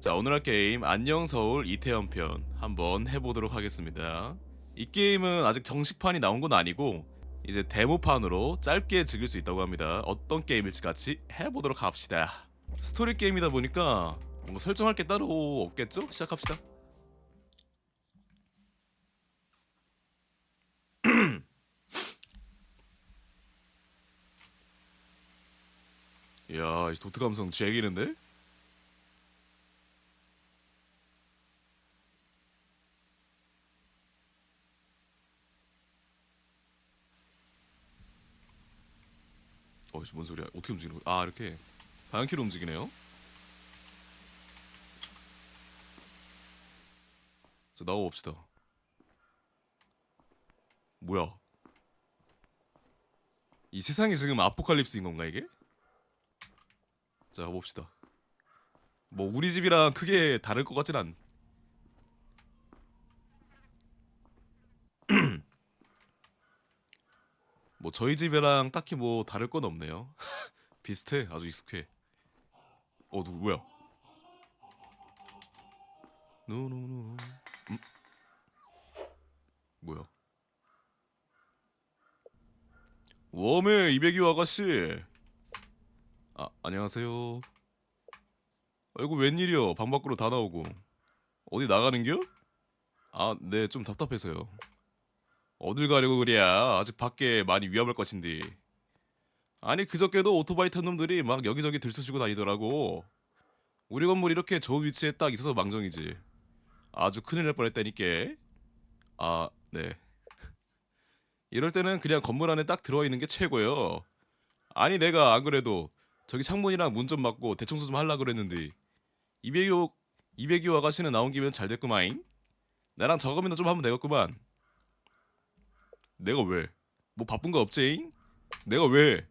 자 오늘 할 게임 안녕 서울 이태원 편 한번 해보도록 하겠습니다. 이 게임은 아직 정식판이 나온 건 아니고 이제 데모판으로 짧게 즐길 수 있다고 합니다. 어떤 게임일지 같이 해보도록 합시다. 스토리 게임이다 보니까 뭔가 설정할 게 따로 없겠죠? 시작합시다. 이야, 이 도트 감성 쥐기는데? 어이씨 뭔 소리야? 어떻게 움직이는 거야? 아 이렇게 방향키로 움직이네요. 자 나와 봅시다. 뭐야? 이 세상이 지금 아포칼립스인 건가 이게? 자 가봅시다. 뭐 우리 집이랑 크게 다를 것 같진 않. 뭐 저희 집이랑 딱히 뭐 다를 건 없네요. 비슷해, 아주 익숙해. 어 누구 뭐야? 노노노. 음? 뭐야? 웜의 이백이 아가씨. 아 안녕하세요. 아이고 웬일이요? 방 밖으로 다 나오고 어디 나가는겨? 아 네 좀 답답해서요. 어딜 가려고 그래야 아직 밖에 많이 위험할 것인데. 아니 그저께도 오토바이 탄 놈들이 막 여기저기 들쑤시고 다니더라고. 우리 건물 이렇게 좋은 위치에 딱 있어서 망정이지. 아주 큰일 날 뻔했다니까. 아네. 이럴 때는 그냥 건물 안에 딱 들어와 있는 게 최고예요. 아니 내가 안 그래도 저기 창문이랑 문 좀 막고 대청소 좀 하려고 그랬는데 이백이호 이백이호 아가씨는 나온 김에 잘 됐구마잉? 나랑 저금이나 좀 하면 되겠구만 내가 왜? 뭐 바쁜 거 없제잉? 내가 왜?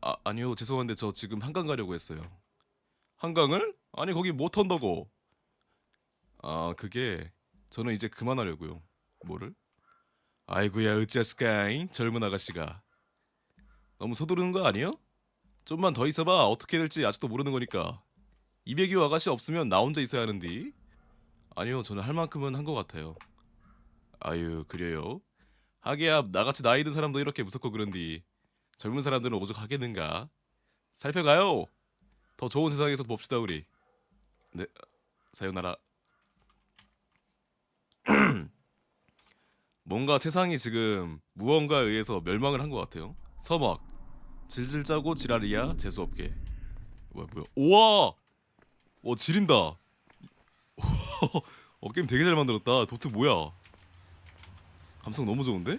아 아니요 죄송한데 저 지금 한강 가려고 했어요. 한강을? 아니 거기 못 턴다고. 아 그게 저는 이제 그만하려고요. 뭐를? 아이고야 어찌했을까잉 젊은 아가씨가. 너무 서두르는 거 아니요? 좀만 더 있어봐 어떻게 될지 아직도 모르는 거니까. 이백이호 아가씨 없으면 나 혼자 있어야 하는데. 아니요 저는 할 만큼은 한 것 같아요. 아유 그래요? 하기야 나같이 나이 든 사람도 이렇게 무섭고 그런디 젊은 사람들은 오죽하겠는가? 살펴가요. 더 좋은 세상에서 봅시다 우리. 네 사요나라. 뭔가 세상이 지금 무언가에 의해서 멸망을 한 것 같아요. 서막 질질 짜고 지랄이야 재수 없게. 뭐야 뭐야. 우와! 와 지린다. 어 게임 되게 잘 만들었다. 도트 뭐야 감성 너무 좋은데?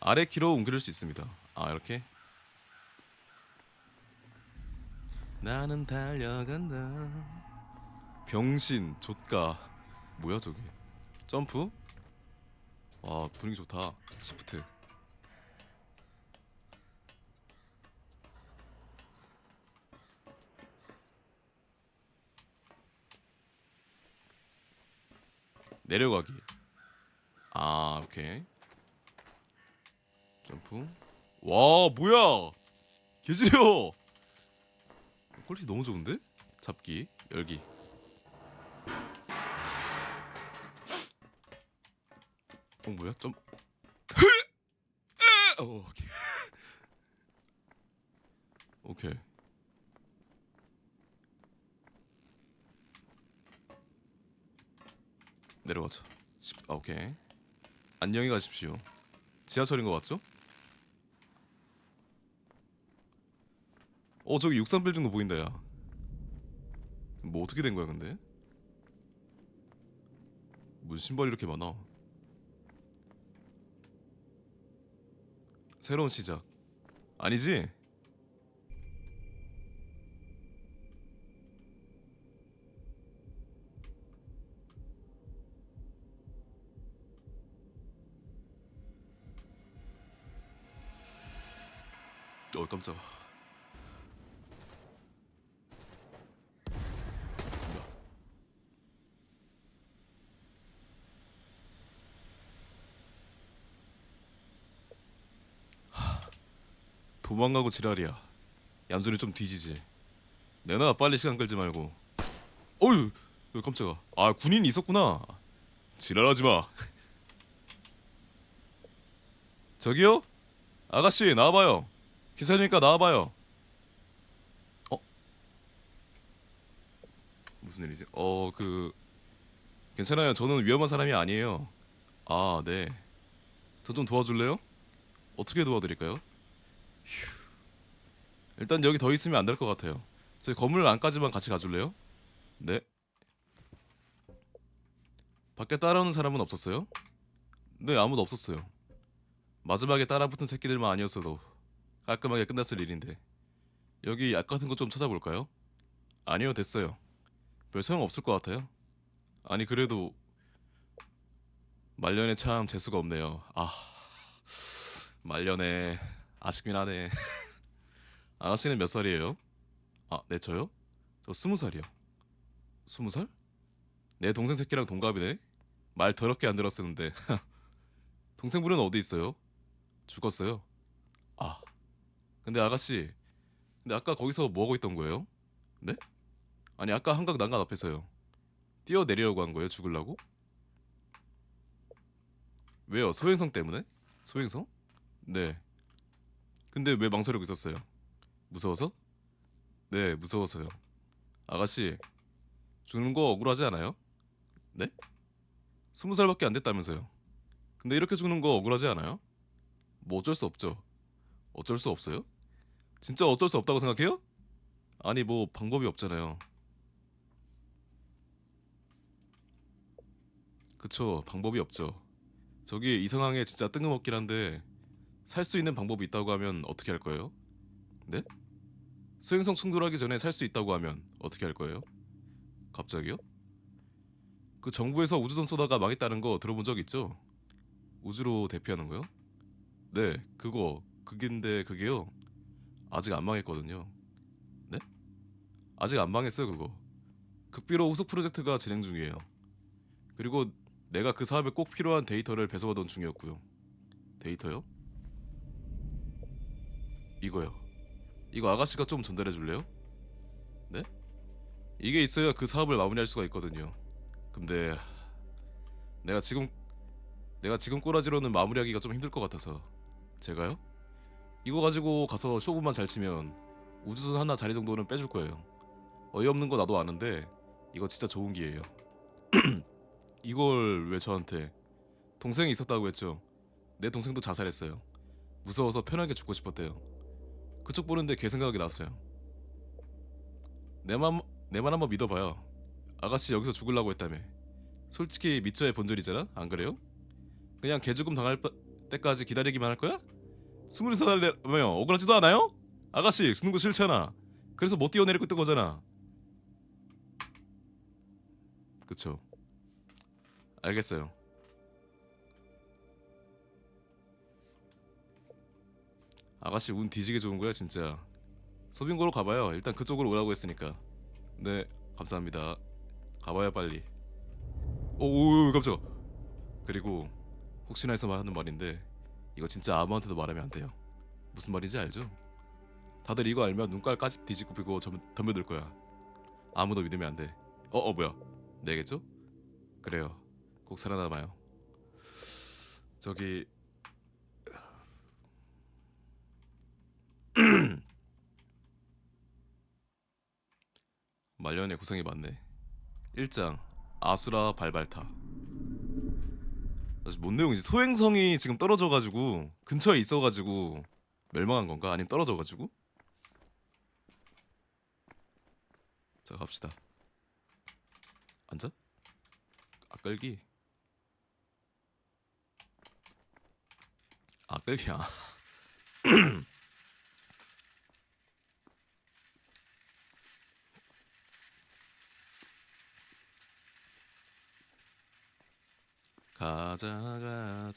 아래 키로 옮길 수 있습니다. 아 이렇게 나는 달려간다. 병신 좆가 뭐야 저게? 점프? 와 분위기 좋다. 시프트. 내려가기. 아 오케이. 점프. 와 뭐야? 개지려! 퀄리티 너무 좋은데? 잡기 열기. 어 뭐야? 점. 어, 오케이. 오케이. 내려가자. 십- 아, 오케이 안녕히 가십시오. 지하철인 것 같죠? 어 저기 63 빌딩도 보인다 야. 뭐 어떻게 된 거야 근데? 무슨 신발이 이렇게 많아? 새로운 시작. 아니지? 어 깜짝아. 도망가고 지랄이야. 얌전히 좀 뒤지지. 내놔 빨리 시간 끌지 말고. 어휴 어, 깜짝아 아 군인이 있었구나 지랄하지 마 저기요 아가씨 나와봐요 기사니까 나와봐요. 어? 무슨 일이지? 어 그 괜찮아요. 저는 위험한 사람이 아니에요. 아 네 저 좀 도와줄래요? 어떻게 도와드릴까요? 휴. 일단 여기 더 있으면 안 될 것 같아요. 저희 건물 안까지만 같이 가줄래요? 네. 밖에 따라오는 사람은 없었어요? 네 아무도 없었어요. 마지막에 따라붙은 새끼들만 아니었어도 깔끔하게 끝났을 일인데 여기 약 같은 거 좀 찾아볼까요? 아니요 됐어요 별 소용 없을 것 같아요 아니 그래도 말년에 참 재수가 없네요 아 말년에 아쉽긴 하네 아가씨는 몇 살이에요? 아 네 저요? 저 스무 살이요 스무 살? 내 동생 새끼랑 동갑이네 말 더럽게 안 들었었는데 동생분은 어디 있어요? 죽었어요. 아, 근데 아가씨, 근데 아까 거기서 뭐 하고 있던 거예요? 네? 아니 아까 한강 난간 앞에서요. 뛰어 내리려고 한 거예요? 죽으려고? 왜요? 소행성 때문에? 소행성? 네. 근데 왜 망설이고 있었어요? 무서워서? 네, 무서워서요. 아가씨, 죽는 거 억울하지 않아요? 네? 스무 살밖에 안 됐다면서요. 근데 이렇게 죽는 거 억울하지 않아요? 뭐 어쩔 수 없죠. 어쩔 수 없어요? 진짜 어쩔 수 없다고 생각해요? 아니 뭐 방법이 없잖아요. 그쵸 방법이 없죠. 저기 이 상황에 진짜 뜬금없긴 한데 살 수 있는 방법이 있다고 하면 어떻게 할 거예요? 네? 소행성 충돌하기 전에 살 수 있다고 하면 어떻게 할 거예요? 갑자기요? 그 정부에서 우주선 쏘다가 망했다는 거 들어본 적 있죠? 우주로 대피하는 거요? 네, 그거 그긴데 그게요. 아직 안 망했거든요. 네? 아직 안 망했어요, 그거. 극비로 후속 프로젝트가 진행 중이에요. 그리고 내가 그 사업에 꼭 필요한 데이터를 배송하던 중이었고요. 데이터요? 이거요. 이거 아가씨가 좀 전달해 줄래요? 네? 이게 있어야 그 사업을 마무리할 수가 있거든요. 근데 내가 지금 내가 지금 꼬라지로는 마무리하기가 좀 힘들 것 같아서 제가요? 이거 가지고 가서 쇼부만 잘 치면 우주선 하나 자리 정도는 빼줄 거예요. 어이없는 거 나도 아는데 이거 진짜 좋은 기회예요. 이걸 왜 저한테 동생이 있었다고 했죠? 내 동생도 자살했어요. 무서워서 편하게 죽고 싶었대요. 그쪽 보는데 걔 생각이 났어요. 내맘 내만 한번 믿어봐요. 아가씨 여기서 죽으려고 했다며. 솔직히 미처의 본전이잖아. 안 그래요? 그냥 개 죽음 당할 빠- 때까지 기다리기만 할 거야? 스물 살이면 억울하지도 않아요? 아가씨 죽는 거 싫잖아. 그래서 못 뛰어내리고 있던 거잖아. 그쵸. 알겠어요. 아가씨 운 뒤지게 좋은 거야 진짜. 소빙고로 가봐요. 일단 그쪽으로 오라고 했으니까. 네 감사합니다. 가봐요 빨리. 오오 깜짝. 그리고 혹시나 해서 하는 말인데 이거 진짜 아무한테도 말하면 안 돼요. 무슨 말인지 알죠? 다들 이거 알면 눈깔 까지 뒤집고 피고 점, 덤벼들 거야. 아무도 믿으면 안 돼. 어, 어 뭐야? 내겠죠? 그래요. 꼭 살아남아요. 저기 말년에 고생이 많네. 1장 아수라 발발타. 사실 뭔 내용이지? 소행성이 지금 떨어져가지고 근처에 있어가지고 멸망한 건가? 아니면 떨어져가지고? 자 갑시다. 앉아? 아 끌기. 아 끌기야. 가자 가자.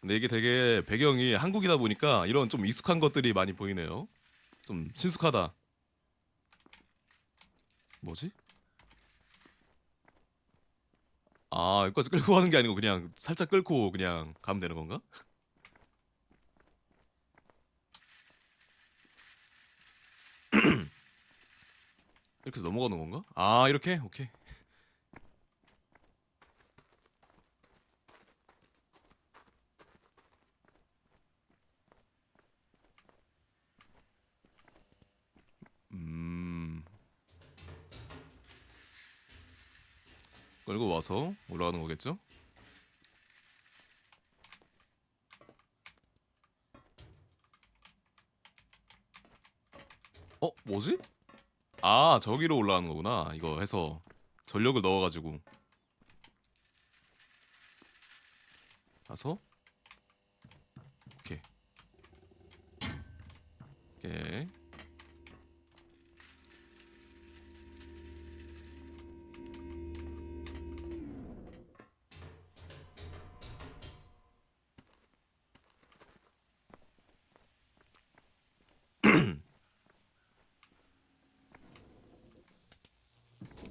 근데 이게 되게 배경이 한국이다 보니까 이런 좀 익숙한 것들이 많이 보이네요. 좀 친숙하다. 뭐지? 아, 여기까지 끌고 가는 게 아니고 그냥 살짝 끌고 그냥 가면 되는 건가? 이렇게 넘어가는 건가? 아 이렇게? 오케이 음 와서 올라가는 거겠죠? 어 뭐지? 아 저기로 올라가는 거구나. 이거 해서 전력을 넣어가지고. 가서? 오케이. 오케이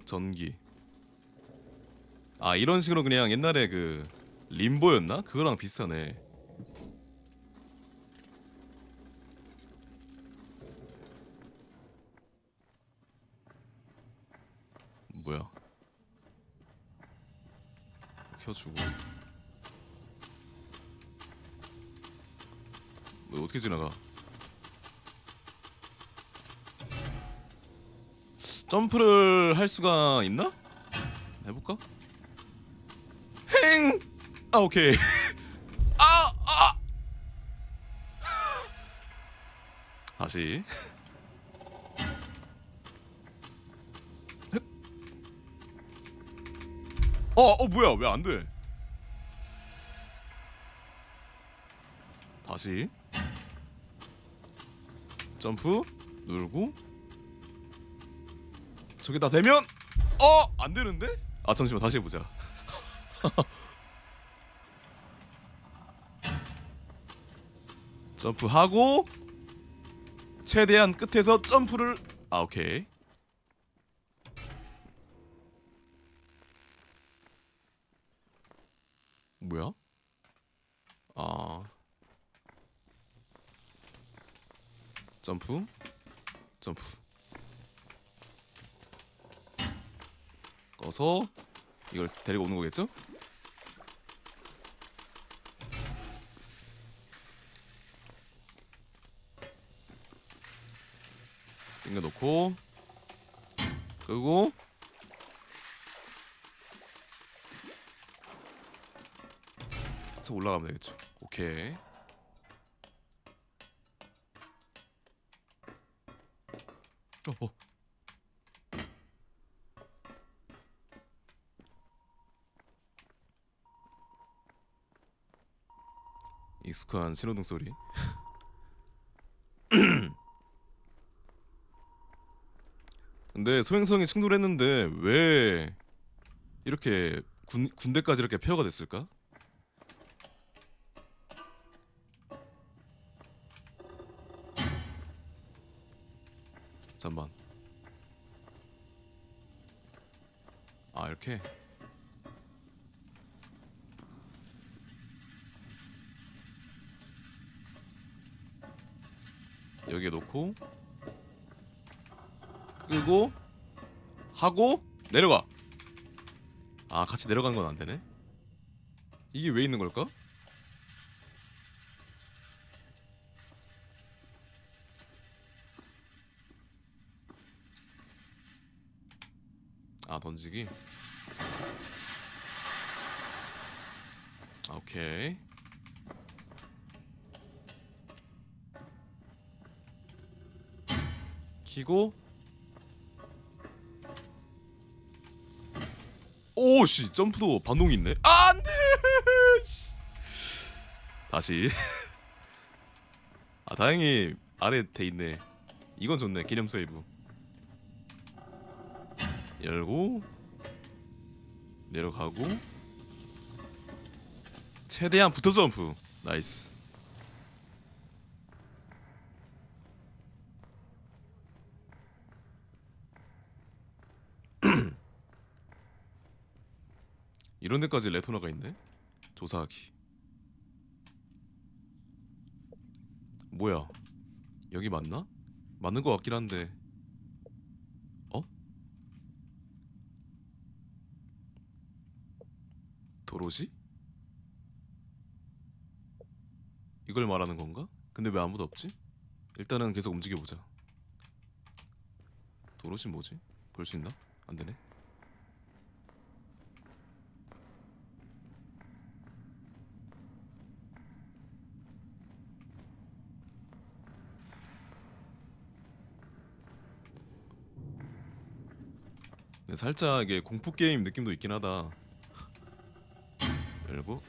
전기. 아 이런 식으로 그냥 옛날에 그 림보였나? 그거랑 비슷하네. 뭐야? 켜주고. 뭐 어떻게 지나가 점프를 할 수가 있나? 해볼까? 행! 아 오케이 아! 아! 다시 어, 어 뭐야 왜 안 돼? 다시 점프 누르고 저게 다 되면 어 안 되는데? 아 잠시만 다시 해보자. 점프하고 최대한 끝에서 점프를 아 오케이. 뭐야? 아 점프 점프 꺼서 이걸 데리고 오는 거겠죠? 땡겨 놓고 끄고 저 올라가면 되겠죠. 오케이. 어, 어. 익숙한 신호등 소리. 근데 소행성이 충돌했는데 왜 이렇게 군, 군대까지 이렇게 폐허가 됐을까? 잠만. 아 이렇게. 여기에 놓고 끄고 하고 내려가. 아 같이 내려가는 건 안 되네. 이게 왜 있는 걸까? 아 던지기. 아, 오케이. 키고. 오씨 점프도 반동이 있네. 아, 안돼! 다시. 아 다행히 아래 돼 있네. 이건 좋네 기념 세이브. 열고 내려가고. 최대한 붙어 점프. 나이스 이런 데까지 레토나가 있네? 조사하기 뭐야 여기 맞나? 맞는 것 같긴 한데 어? 도로시? 이걸 말하는 건가? 근데 왜 아무도 없지? 일단은 계속 움직여보자 도로시 뭐지? 볼 수 있나? 안되네 살짝 이게 공포 게임 느낌도 있긴 하다. 열고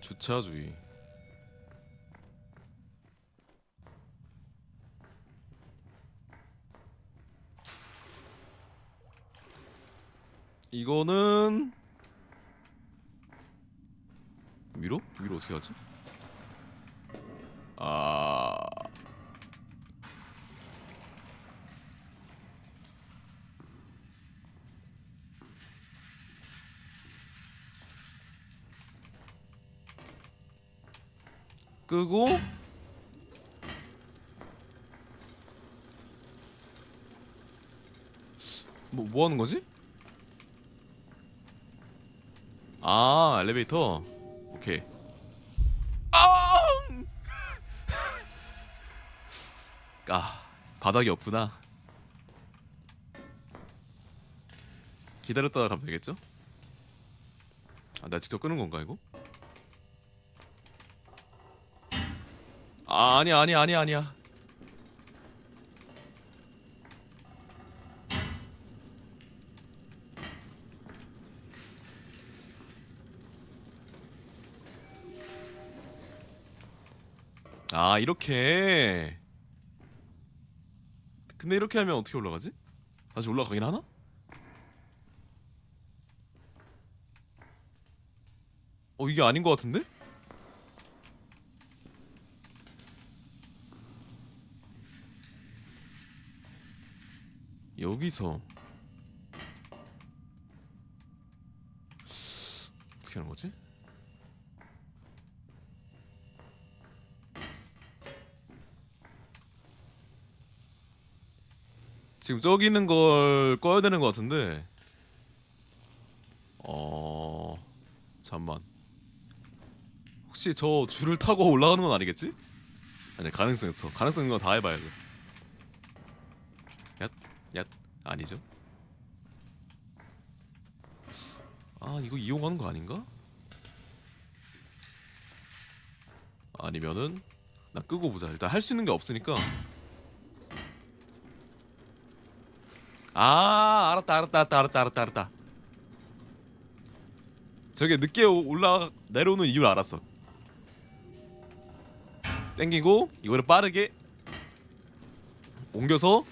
주차주의. 이거는 위로? 위로 어떻게 하지? 아 끄고 뭐 뭐 하는 거지? 아 엘리베이터 오케이 아! 아 바닥이 없구나 기다렸다가 가면 되겠죠? 아 내가 직접 끄는 건가 이거? 아 아니야 아니야 아니야 아니야 아 이렇게 근데 이렇게 하면 어떻게 올라가지? 다시 올라가긴 하나? 어 이게 아닌 것 같은데? 여기서 어떻게 하는 거지? 지금 저기 있는 걸 꺼야 되는 것 같은데 어 잠만 혹시 저 줄을 타고 올라가는 건 아니겠지? 아니 가능성 있어 가능성 있는 거다 해봐야 돼 얏? 얏? 아니죠 아 이거 이용하는 거 아닌가? 아니면은 나 끄고 보자 일단 할 수 있는 게 없으니까 아 알았다 알았다 알았다 알았다 알았다 알았다. 저게 늦게 오- 올라 내려오는 이유를 알았어. 땡기고 이거를 빠르게 옮겨서.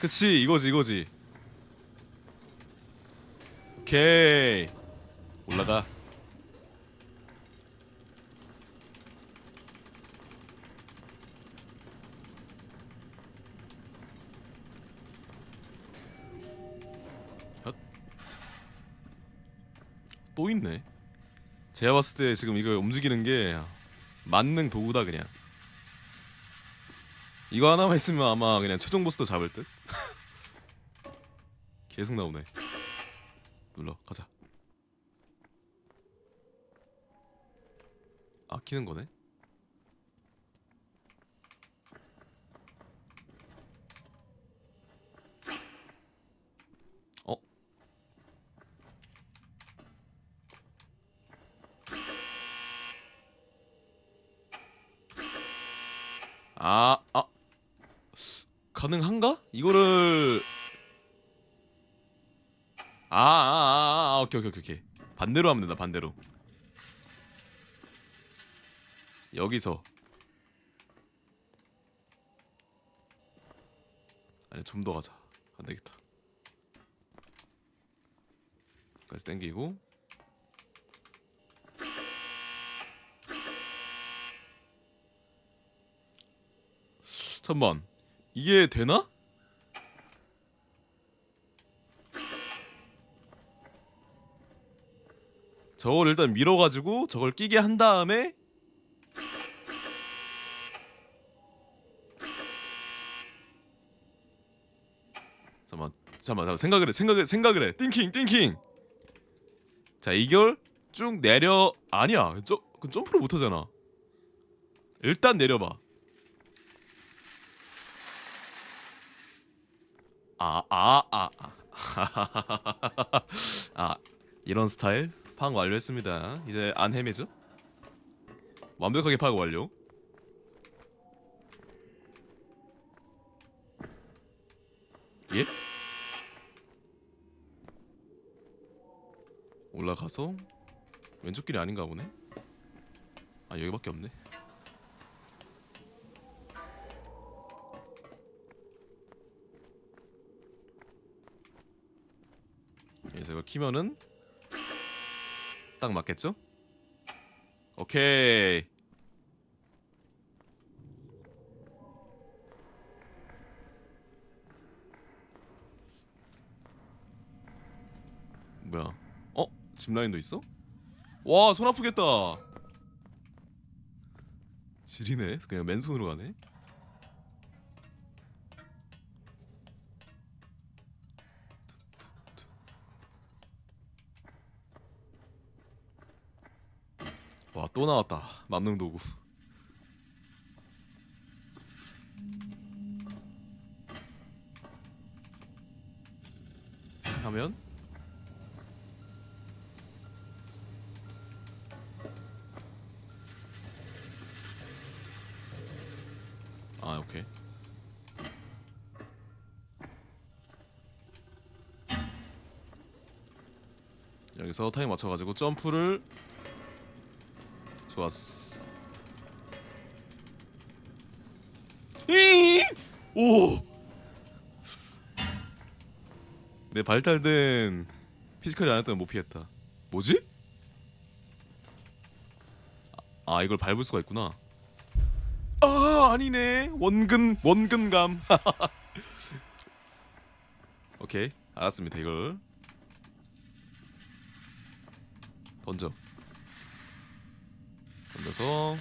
그치 이거지 이거지. 오케이. 올라가 또 있네. 제가 봤을 때 지금 이거 움직이는 게 만능 도구다 그냥. 이거 하나만 있으면 아마 그냥 최종 보스도 잡을 듯. 계속 나오네. 눌러 가자. 아끼는 거네. 어? 아, 아. 가능한가? 이거를 아, 아, 아, 아, 오케이, 오케이, 오케이, 오케이. 반대로 하면 된다, 반대로. 여기서. 아니, 좀 더 가자. 안 되겠다. 까지 땡기고. 잠만. 이게 되나? 저걸 일단 밀어가지고 저걸 끼게 한 다음에 잠만 잠만 잠만. 생각을 해 생각을 생각을 해. 띵킹 띵킹. 자 이걸 쭉 내려 아니야. 저그 점프를 못 하잖아. 일단 내려봐 아 아 아 아 아, 이런 스타일 파악 완료했습니다 이제 안 헤매죠 완벽하게 파악 완료 예? 올라가서 왼쪽 길이 아닌가 보네. 아 여기밖에 없네. 그래서 이걸 키면은 딱 맞겠죠? 오케이. 뭐야? 어? 짚라인도 있어? 와, 손 아프겠다. 지리네. 그냥 맨손으로 가네. 또 나왔다. 만능 도구. 하면 아 오케이 여기서 타임 맞춰가지고 점프를 좋았어 이! 오! 내 발달된 피지컬이 안 했다면 못 피했다 뭐지? 아, 아 이걸 밟을 수가 있구나 아 아니네 원근 원근감 오케이 알았습니다 이걸 던져 던져서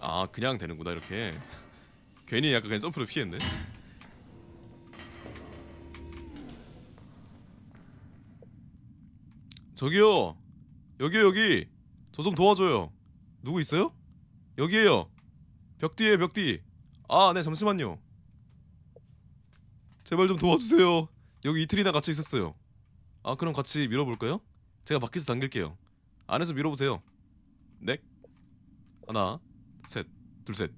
아 그냥 되는구나 이렇게. 괜히 약간 그냥 점프를 피했네. 저기요! 여기요 여기 저 좀 도와줘요 누구 있어요? 여기에요 벽 뒤에 벽 뒤 아 네 잠시만요 제발 좀 도와주세요 여기 이틀이나 갇혀 있었어요 아 그럼 같이 밀어볼까요? 제가 밖에서 당길게요 안에서 밀어보세요 네 하나 셋, 둘, 셋.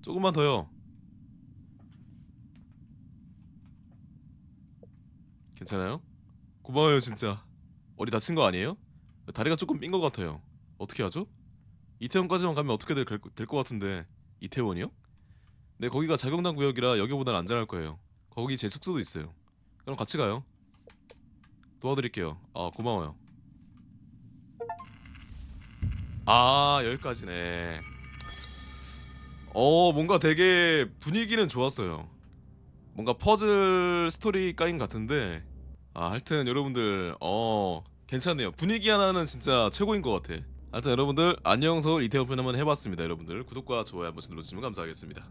조금만 더요. 괜찮아요? 고마워요 진짜. 어디 다친 거 아니에요? 다리가 조금 삔 것 같아요. 어떻게 하죠? 이태원까지만 가면 어떻게 될것 될것 같은데 이태원이요? 네 거기가 자경단 구역이라 여기보다는 안전할 거예요. 거기 제 숙소도 있어요. 그럼 같이 가요. 도와드릴게요. 아 고마워요. 아 여기까지네. 어 뭔가 되게 분위기는 좋았어요. 뭔가 퍼즐 스토리 까인 같은데 아 하여튼 여러분들 어 괜찮네요. 분위기 하나는 진짜 최고인 것 같아. 하여튼 여러분들 안녕 서울 이태원 편 한번 해봤습니다. 여러분들 구독과 좋아요 한 번씩 눌러주시면 감사하겠습니다.